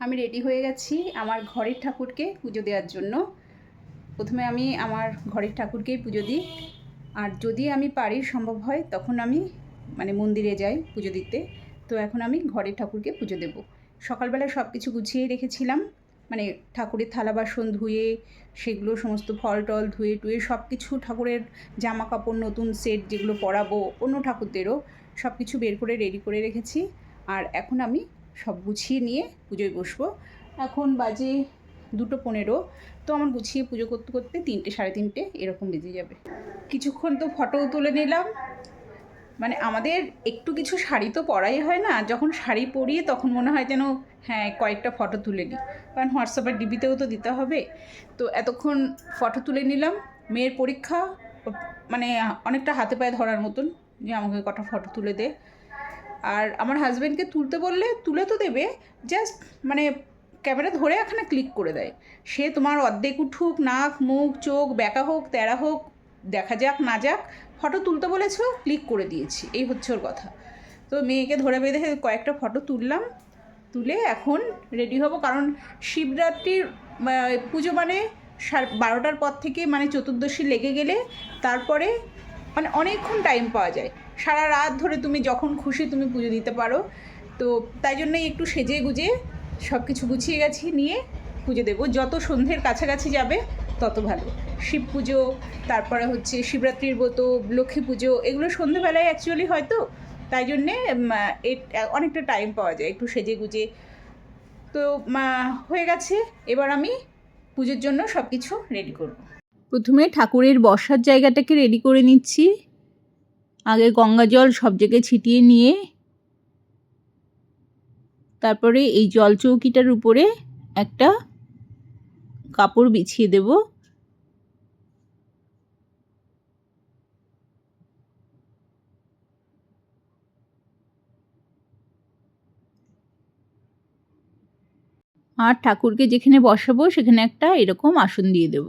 আমি রেডি হয়ে গেছি আমার ঘরের ঠাকুরকে পুজো দেওয়ার জন্য। প্রথমে আমি আমার ঘরের ঠাকুরকেই পুজো দিই। আর যদি আমি পারি, সম্ভব হয়, তখন আমি মানে মন্দিরে যাই পুজো দিতে। তো এখন আমি ঘরের ঠাকুরকে পুজো দেব। সকালবেলা সব কিছু গুছিয়ে রেখেছিলাম। মানে ঠাকুরের থালা বাসন ধুয়ে, সেগুলো সমস্ত ফল টল ধুয়ে টুয়ে সব কিছু ঠাকুরের জামা কাপড় নতুন সেট যেগুলো পরাবো, অন্য ঠাকুরদেরও সব কিছু বের করে রেডি করে রেখেছি। আর এখন আমি সব গুছিয়ে নিয়ে পুজোয় বসবো। এখন বাজে দুটো পনেরো, তো আমার গুছিয়ে পুজো করতে করতে তিনটে, সাড়ে তিনটে এরকম বেজে যাবে। কিছুক্ষণ তো ফটোও তুলে নিলাম। মানে আমাদের একটু কিছু শাড়ি তো পরাই হয় না, যখন শাড়ি পরি তখন মনে হয় যেন হ্যাঁ কয়েকটা ফটো তুলে নিই। কারণ হোয়াটসঅ্যাপের ডিবিতেও তো দিতে হবে। তো এতক্ষণ ফটো তুলে নিলাম। মেয়ের পরীক্ষা মানে অনেকটা হাতে পায়ে ধরার মতন। যে আমাকে কটা ফটো তুলে দে। আর আমার হাজব্যান্ডকে তুলতে বললে, তুলে তো দেবে জাস্ট মানে ক্যামেরা ধরে এখানে ক্লিক করে দেয়। সে তোমার অর্ধেক উঠুক, নাক, মুখ, চোখ ব্যাকা হোক তেরা হোক, দেখা যাক, না যাক ফটো তুলতে বলেছ ক্লিক করে দিয়েছি। এই হচ্ছে ওর কথা। তো মেয়েকে ধরে বেঁধে কয়েকটা ফটো তুললাম, তুলে এখন রেডি হব, কারণ শিবরাত্রির পুজো মানে বারোটার পর থেকে মানে চতুর্দশী লেগে গেলে, তারপরে মানে অনেকক্ষণ টাইম পাওয়া যায়। সারা রাত ধরে তুমি যখন খুশি তুমি পুজো দিতে পারো। তো তাই জন্যই একটু সেজে গুজে সব কিছু গুছিয়ে গেছি নিয়ে পুজো দেবো। যত সন্ধ্যের কাছাকাছি যাবে, তত ভালো। শিব পুজো, তারপরে হচ্ছে শিবরাত্রির ব্রত, লক্ষ্মী পুজো, এগুলো সন্ধ্যেবেলায় অ্যাকচুয়ালি হয়তো। তাই জন্যে অনেকটা টাইম পাওয়া যায় একটু সেজে গুজে। তো হয়ে গেছে। এবার আমি পুজোর জন্য সব কিছু রেডি করব। প্রথমে ঠাকুরের বসার জায়গাটাকে রেডি করে নিচ্ছি। আগে গঙ্গা জল সব জায়গায় ছিটিয়ে নিয়ে, তারপরে এই জল চৌকিটার উপরে একটা কাপড় বিছিয়ে দেব। আর ঠাকুরকে যেখানে বসাবো সেখানে একটা এরকম আসন দিয়ে দেব।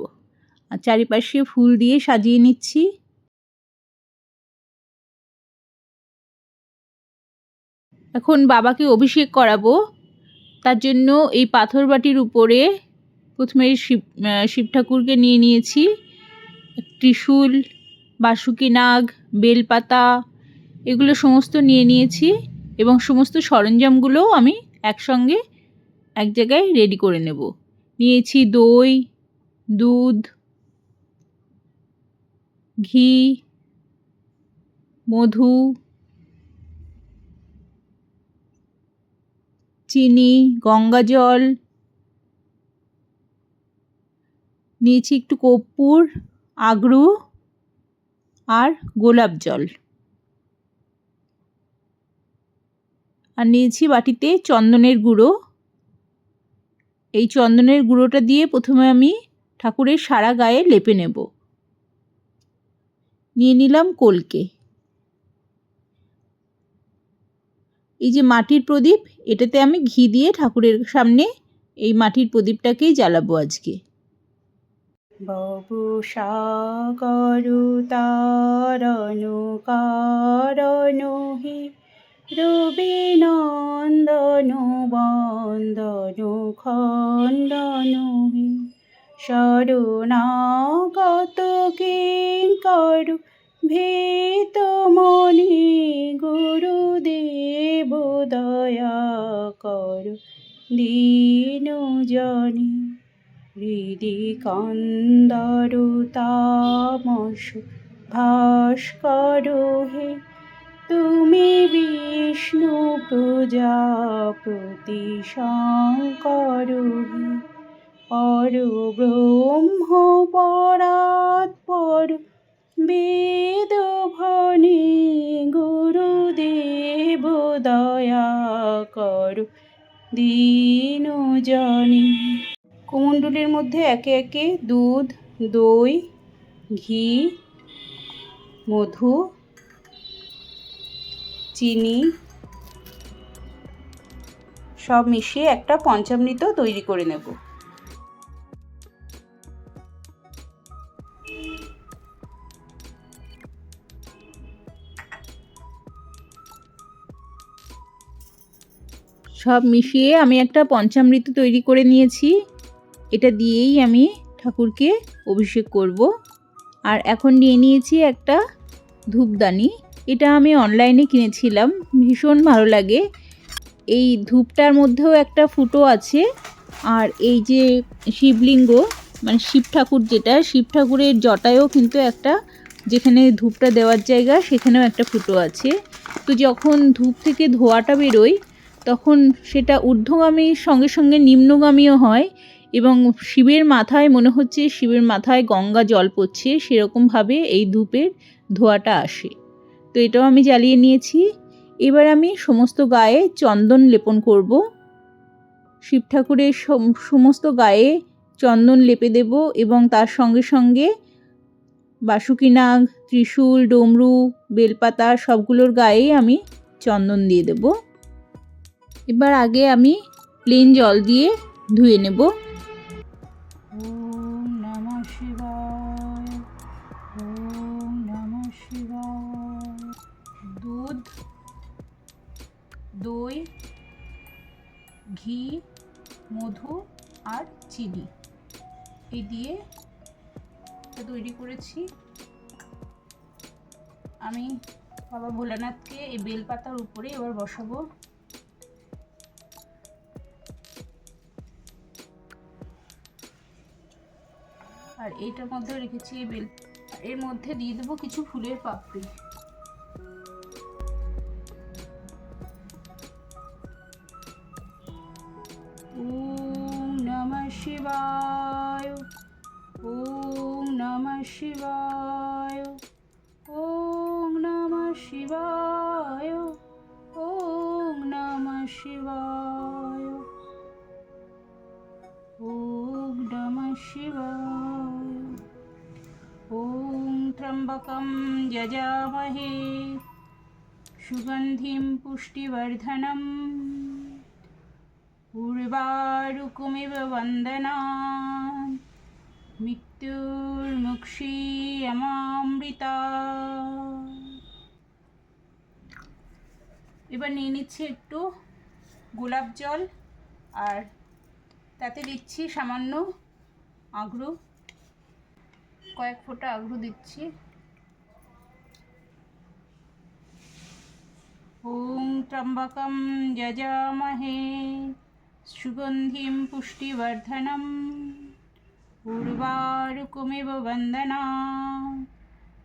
আর চারিপাশে ফুল দিয়ে সাজিয়ে নিচ্ছি। এখন বাবাকে অভিষেক করাবো। তার জন্য এই পাথর বাটির উপরে প্রথমে শিব শিব ঠাকুরকে নিয়ে নিয়েছি। ত্রিশূল, বাসুকি নাগ, বেলপাতা, এগুলো সমস্ত নিয়ে নিয়েছি এবং সমস্ত সরঞ্জামগুলোও আমি একসঙ্গে এক জায়গায় রেডি করে নেব। নিয়েছি দই, দুধ ঘি, মধু, চিনি, গঙ্গা জল, নিয়েছি একটু কর্পূর, আগরু আর গোলাপ জল। আর নিয়েছি বাটিতে চন্দনের গুঁড়ো। এই চন্দনের গুঁড়োটা দিয়ে প্রথমে আমি ঠাকুরের সারা গায়ে লেপে নেব। নিয়ে নিলাম কলকে। এই যে মাটির প্রদীপ, এটাতে আমি ঘি দিয়ে ঠাকুরের সামনে এই মাটির প্রদীপটাকেই জ্বালাবো আজকে। বাবু সাগরু তারণু কারণু হি রবি নন্দনু বন্দনু খণ্ডনু হি। শরণাগত কিঙ্করু ভীতমণি গুরুদেব দয়া কর। দীনু জনি, হৃদি কন্দরু তামস, ভাস্কর হে, তুমি বিষ্ণু প্রজাপতি শঙ্কর হে। পর ব্রহ্ম পরাৎ পর বেদ ভনি গুরুদেব দয়া করু, দীনু জনি। কুমণ্ডলের মধ্যে একে একে দুধ, দই, ঘি, মধু, চিনি সব মিশিয়ে একটা পঞ্চামৃত তৈরি করে নেব। সব মিশিয়ে আমি একটা পঞ্চামৃত তৈরি করে নিয়েছি। এটা দিয়েই আমি ঠাকুরকে অভিষেক করব। আর এখন নিয়ে নিয়েছি একটা ধূপদানি। এটা আমি অনলাইনে কিনেছিলাম, ভীষণ ভালো লাগে। এই ধূপটার মধ্যেও একটা ফুটো আছে। আর এই যে শিবলিঙ্গ মানে শিব ঠাকুর যেটা, শিব ঠাকুরের জটায়ও কিন্তু একটা, যেখানে ধূপটা দেওয়ার জায়গা, সেখানেও একটা ফুটো আছে। তো যখন ধূপ থেকে ধোয়াটা বেরোয় তখন সেটা ঊর্ধ্বগামীর সঙ্গে সঙ্গে নিম্নগামীও হয় এবং শিবের মাথায় মনে হচ্ছে শিবের মাথায় গঙ্গা জল পড়ছে, সেরকমভাবে এই ধূপের ধোঁয়াটা আসে। তো এটাও আমি জ্বালিয়ে নিয়েছি। এবার আমি সমস্ত গায়ে চন্দন লেপন করব। শিব ঠাকুরের সমস্ত গায়ে চন্দন লেপে দেব এবং তার সঙ্গে সঙ্গে বাসুকিনাগ, ত্রিশূল, ডমরু, বেলপাতা সবগুলোর গায়েই আমি চন্দন দিয়ে দেব। এবার আগে আমি প্লেন জল দিয়ে ধুয়ে নেব। দুধ, দই, ঘি, মধু আর চিনি। এই দিয়ে তৈরি করেছি। আমি বাবা ভোলানাথকে এই বেলপাতার উপরে এবার বসাবো। এইটার মধ্যে রেখেছি এই বেল এর মধ্যে দিয়ে দেবো কিছু ফুলের পাপড়ি। ওম নম শিবায়, ওম নম শিবায়, ওম নম শিবায়, ওম নম শিবায়, ওম নম শিব त्र्यम्बकं यजामहे सुगन्धिं पुष्टिवर्धनम् उर्वारुकमिव वन्दना মৃত্যুর্মুক্ষীয়মামৃতা এবার নিয়ে নিচ্ছি একটু গোলাপ জল আর তাতে দিচ্ছি সামান্য আগ্রু কয়েক ফোঁটা আগ্রু দিচ্ছি ওং ত্রম্বকম যজামহে সুগন্ধিম পুষ্টিবর্ধনম উর্বারুকমিব বন্দনা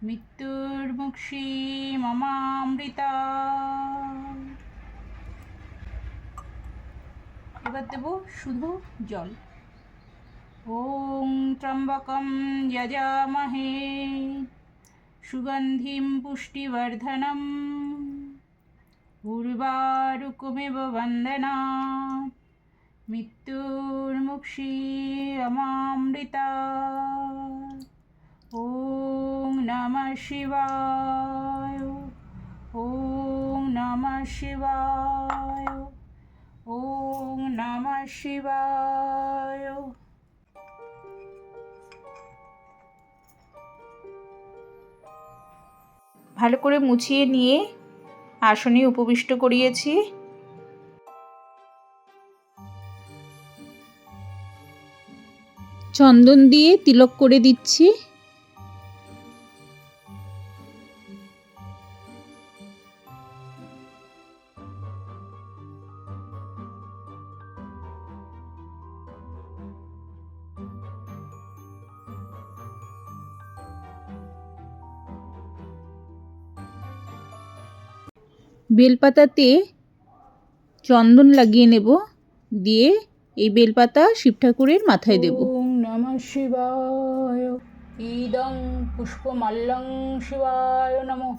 মৃত্যুর্মুক্ষী মমামৃতা এবার দেব শুধু জল। ওং ত্রম্বকম যজামহে, সুগন্ধিম পুষ্টিবর্ধনম। উর্বারুকমিব বন্দনা মৃত্যুর্মুক্ষী অমামৃতা ওং নমঃ শিবায় ওং নমঃ শিবায় ওং নমঃ শিবায় ভালো করে মুছিয়ে নিয়ে আসনে উপবিষ্ট করিয়েছি। চন্দন দিয়ে তিলক করে দিচ্ছি। বেলপাতাতে চন্দন লাগিয়ে নেব, দিয়ে এই বেলপাতা শিব ঠাকুরের মাথায় দেব। নমঃ শিবায়। ইদং পুষ্পমাল্যং শিবায় নমঃ।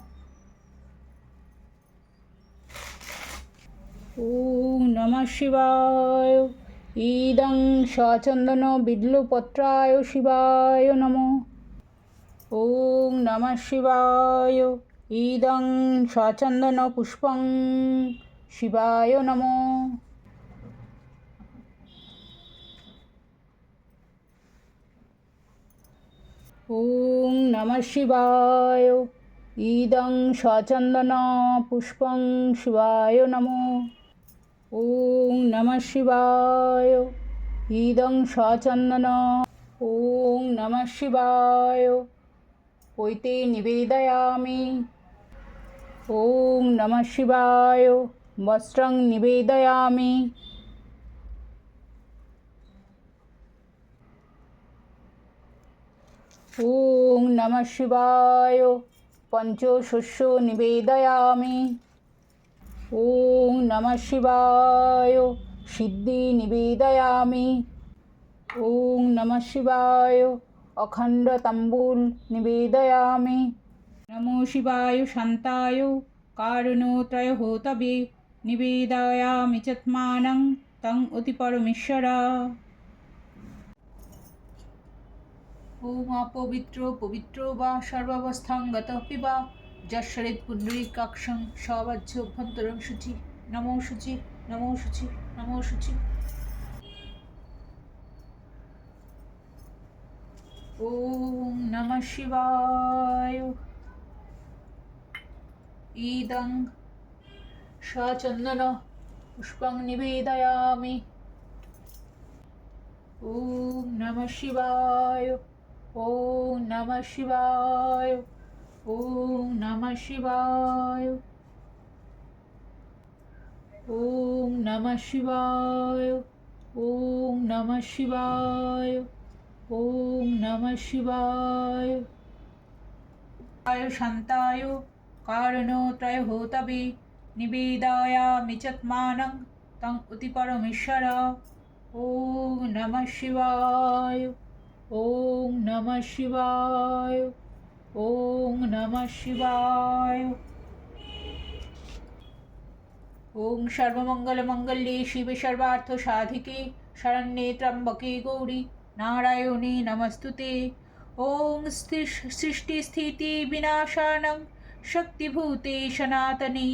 ওং শিবায়। ইদং সচন্দন বিদ্লুপত্রায় শিবায় নমঃ। ওং নমঃ শিবায়। ইদং স্বচন্দন পুষ্পং শিবায় নমো। ওং নম শিবায়। ইদং স্বচন্দন পুষ্পং শিবায় নমো। ওং নম শিবায়। ইদং স্বচন্দন। ওং নম শিবায়। পৈতে নিবেদয়ামি। ওম নমঃ শিবায়। বস্ত্রং নিবেদয়ামি। ওম নমঃ শিবায়। পঞ্চশস্য নিবেদয়ামি। ওম নমঃ শিবায়। সিদ্ধি নিবেদয়ামি। ওম নমঃ শিবায়। অখণ্ড তাম্বুল নিবেদয়ামি। নমো শিবায় শান্তায় কারণোত্রয় হোতবে নিবেদায়ামি চত্মানং তং অতি পরমেশ্বরা ওম অপবিত্র পবিত্র বা সর্বাবস্থাং গতপি বা যশ্বরিত পুণ্ডরীকাক্ষং সবাহ্য অভ্যন্তরং শুচি নমো শুচি নমো শুচি নমো শুচি ওম নমঃ শিবায় इदं सचन्दन पुष्पं निवेदयामि ॐ नमः शिवाय ॐ नमः शिवाय ॐ नमः शिवाय ॐ नमः शिवाय ॐ नमः शिवाय ॐ नमः शिवाय आय शान्ताय कारणोत्रय होतवे निवेदायामि चत्मानं तं उति परमेश्वर ॐ नमः शिवाय ॐ नमः शिवाय ॐ नमः शिवाय ॐ सर्वमङ्गलमङ्गल्ये शिवे सर्वार्थसाधिके शरण्ये त्र्यम्बके गौरी नारायणे नमस्तुते ॐ শক্তিভূতে সনাতনে,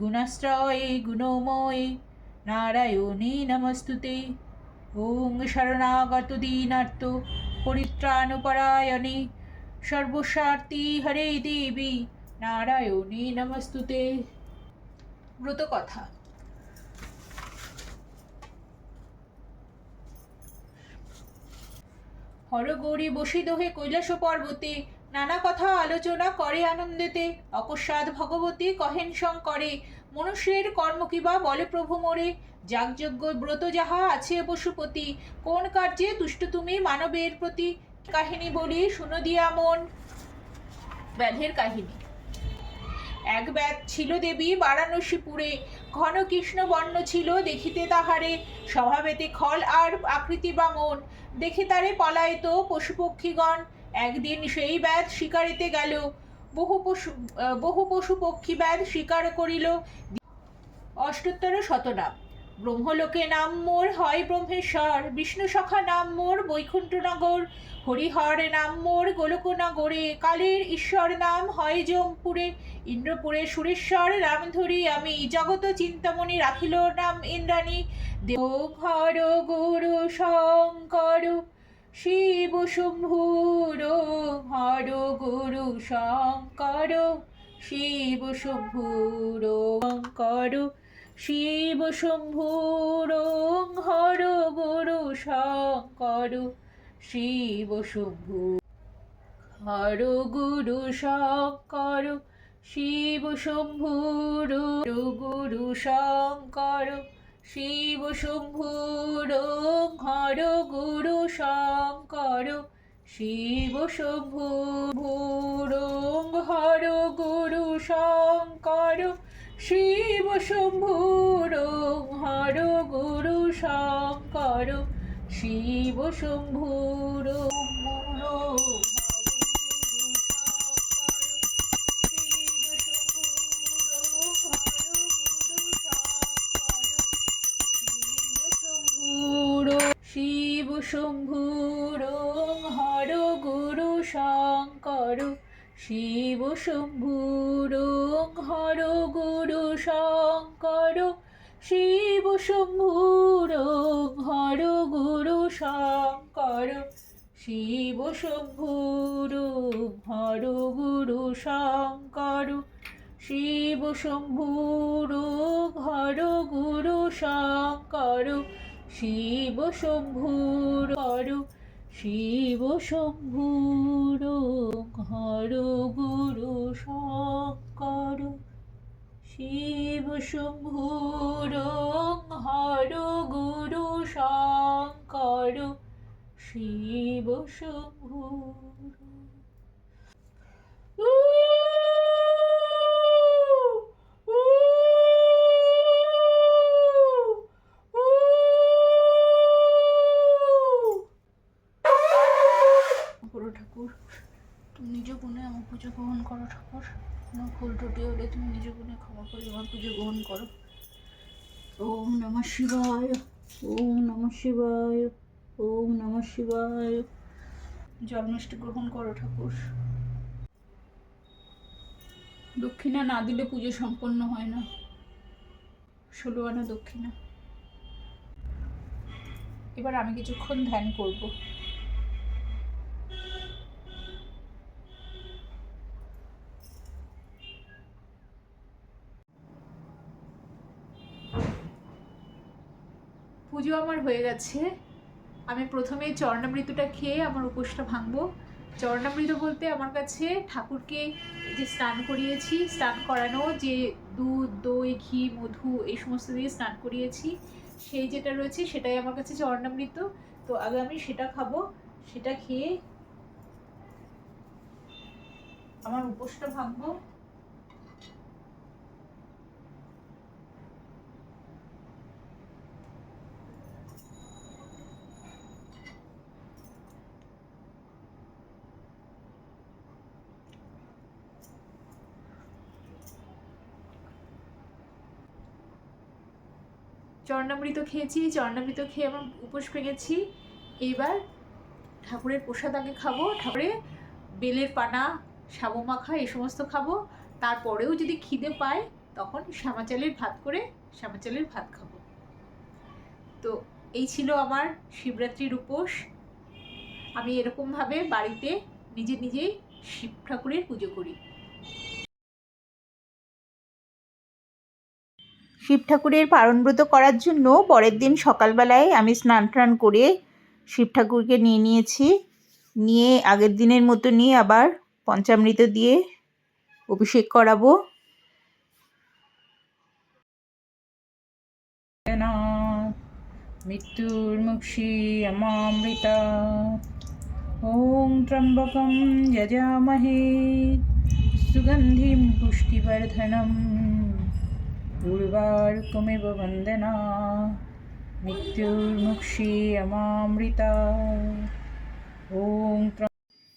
গুণাশ্রয়ে গুণময়ে, নারায়ণে নমস্তুতে। ওং শরণাগত দীনার্ত পরিত্রাণপরায়ণে সর্বস্বার্থী হরে দেবী, নারায়ণে নমস্তুতে। ব্রতকথা হরগৌরী বসিত হে কৈলাস পর্বতে নানা কথা আলোচনা করে আনন্দেতে। অকস্মাৎ ভগবতী কহেন শঙ্করে, মনুষ্যের কর্ম কিবা বলে প্রভু মোরে? যাগযজ্ঞ ব্রত যাহা আছে পশুপতি, কোন কার্যে তুষ্ট তুমি মানবের প্রতি? কাহিনী বলি শুনো দিয়া মন। ব্যাধের কাহিনী। এক ব্যাধ ছিল দেবী বারাণসীপুরে, ঘন কৃষ্ণ বর্ণ ছিল দেখিতে তাহারে। স্বভাবেতে খল আর আকৃতি বা মন, দেখে তারে পলায়িত পশু পক্ষীগণ একদিন সেই ব্যাধ শিকারিতে গেল। বহু পশু বহু পশু পক্ষী ব্যাধ শিকার করিল। অষ্টোত্তর শতনাম। ব্রহ্মলোকে নাম মোর, হয় ব্রহ্মেশ্বর। বিষ্ণু সখা নাম মোর, বৈকুণ্ঠনগর। হরিহর নাম মোর, গোলকনগরে। কালের ঈশ্বর নাম হয় জমপুরে ইন্দ্রপুরে সুরেশ্বর রাম ধরি আমি। জগত চিন্তামণি রাখিল নাম ইন্দ্রাণী। দেব ঘর গুরু শঙ্কর শিব শম্ভুর হর গুরু শঙ্কর, শিব শম্ভুর শঙ্কর শিব শম্ভুর হর গুরু শঙ্কর, শিব শম্ভু হর গুরু শঙ্কর, শিব শম্ভুর গুরু শঙ্কর শিব শম্ভুর হর গুরু শঙ্কর, শিব শম্ভু শম্ভুর হর গুরু শঙ্কর, শিব শম্ভুর হর গুরু শঙ্কর, শিব শম্ভুর শম্ভুর হর গুরু শঙ্কর। শিব শম্ভুর হর গুরু শঙ্কর। শিব শম্ভুর হর গুরু শঙ্কর। শিব শম্ভুর হর গুরু শঙ্কর। শিব শম্ভুর হর গুরু শঙ্কর। শিব শম্ভুর হর শিব শম্ভুর হর গুরু শঙ্কর। শিব শম্ভুর হর গুরু শঙ্কর। শিব শম্ভুর পুজো গ্রহণ করো ঠাকুর। কোনো ভুল ত্রুটি হলে তুমি নিজ গুণে ক্ষমা করে আমার পুজো গ্রহণ করো। ওম নমঃ শিবায়, ওম নমঃ শিবায়, ওম নমঃ শিবায়। জল মিষ্টি গ্রহণ করো ঠাকুর। দক্ষিণা না দিলে পুজো সম্পন্ন হয় না। ষোলো আনা দক্ষিণা। এবার আমি কিছুক্ষণ ধ্যান করব। পুজো আমার হয়ে গেছে। আমি প্রথমে চরণামৃতটা খেয়ে আমার উপোসটা ভাঙবো। চরণামৃত বলতে আমার কাছে ঠাকুরকে যে স্নান করিয়েছি, স্নান করানো যে দুধ, দই, ঘি, মধু, এই সমস্ত দিয়ে স্নান করিয়েছি, সেই যেটা রয়েছে সেটাই আমার কাছে চরণামৃত। তো আগে আমি সেটা খাব, সেটা খেয়ে আমার উপোসটা ভাঙবো। চরণামৃত খেয়েছি, চর্ণামৃত খেয়ে আমার উপোস ভেঙেছি এইবার ঠাকুরের প্রসাদ আগে খাব, ঠাকুরে বেলের পানা সাবু মাখা এই সমস্ত খাব। তারপরেও যদি খিদে পায়, তখন শ্যামাচালের ভাত করে শ্যামাচালের ভাত খাব। তো এই ছিল আমার শিবরাত্রির উপোস। আমি এরকমভাবে বাড়িতে নিজে নিজেই শিব ঠাকুরের পুজো করি। শিব ঠাকুরের পারণব্রত করার জন্য পরের দিন সকালবেলায় আমি স্নান টান করে শিব ঠাকুরকে নিয়ে নিয়েছি। নিয়ে আগের দিনের মতো নিয়ে আবার পঞ্চামৃত দিয়ে অভিষেক করাবো। মৃত্যুর মৃত্যুর্মুক্ষী অমামৃতা ওং ত্র্যম্বকম যজামহে। সুগন্ধিম পুষ্টিবর্ধনম। উর্বারুকমেব বন্দনা মৃত্যুর্মুক্ষী অমামৃতা ওং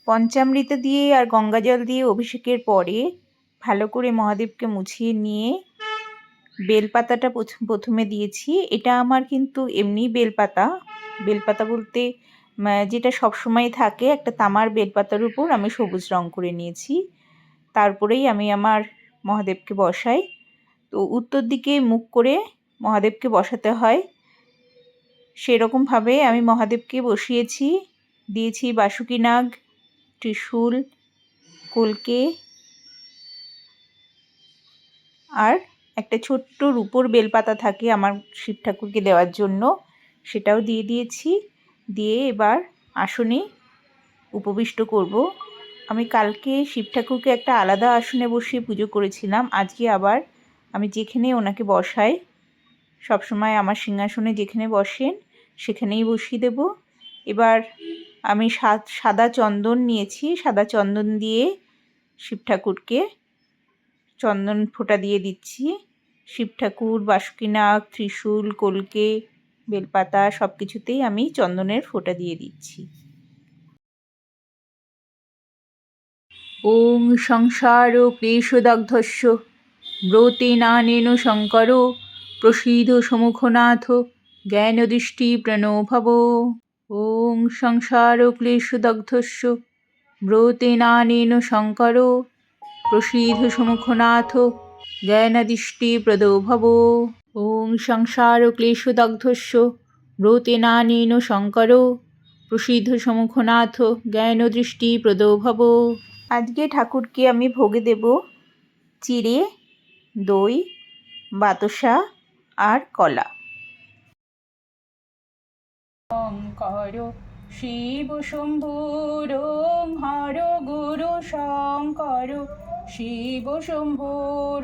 পঞ্চামৃত দিয়ে আর গঙ্গা জল দিয়ে অভিষেকের পরে ভালো করে মহাদেবকে মুছিয়ে নিয়ে বেলপাতাটা প্রথ- প্রথমে দিয়েছি। এটা আমার কিন্তু এমনি বেলপাতা। বেলপাতা বলতে যেটা সবসময় থাকে, একটা তামার বেলপাতার উপর আমি সবুজ রং করে নিয়েছি। তারপরেই আমি আমার মহাদেবকে বসাই। তো উত্তর দিকে মুখ করে মহাদেবকে বসাতে হয়। সেরকমভাবে আমি মহাদেবকে বসিয়েছি। দিয়েছি বাসুকি নাগ, ত্রিশূল, কলকে আর একটা ছোট্ট রূপোর বেলপাতা থাকে আমার শিব ঠাকুরকে দেওয়ার জন্য। সেটাও দিয়ে দিয়েছি। দিয়ে এবার আসনে উপবিষ্ট করব। আমি কালকে শিব ঠাকুরকে একটা আলাদা আসনে বসিয়ে পুজো করেছিলাম। আজকে আবার আমি যেখানে ওনাকে বসাই, সবসময় আমার সিংহাসনে যেখানে বসেন, সেখানেই বসিয়ে দেব। এবার আমি সাদ চন্দন নিয়েছি, সাদা চন্দন দিয়ে শিব ঠাকুরকে চন্দন ফোঁটা দিয়ে দিচ্ছি। শিব ঠাকুর বাসুকিনাগ ত্রিশূল, কলকে, বেলপাতা সব কিছুতেই আমি চন্দনের ফোঁটা দিয়ে দিচ্ছি। ওং সংসার ও ক্লেশদগ্ধস্য। ব্রতে নানেন শঙ্কর, প্রসীদ সমুখনাথ, জ্ঞানদৃষ্টি প্রণভব। ওং সংসার ক্লেশদগ্ধস্য ব্রতে নানেন শঙ্কর, প্রসীদ সমুখনাথ, জ্ঞানদৃষ্টি প্রদো ভব ওং সংসার ক্লেশদগ্ধস্য ব্রতে নানেন শঙ্কর প্রসিদ্ধ সমুখনাথ, জ্ঞানদৃষ্টি প্রদো ভব আজকে ঠাকুরকে আমি ভোগে দেব চিড়ে দই বাতাসা আর কলা। শিব শম্ভুর হর গুরু শঙ্কর শিব শম্ভুর।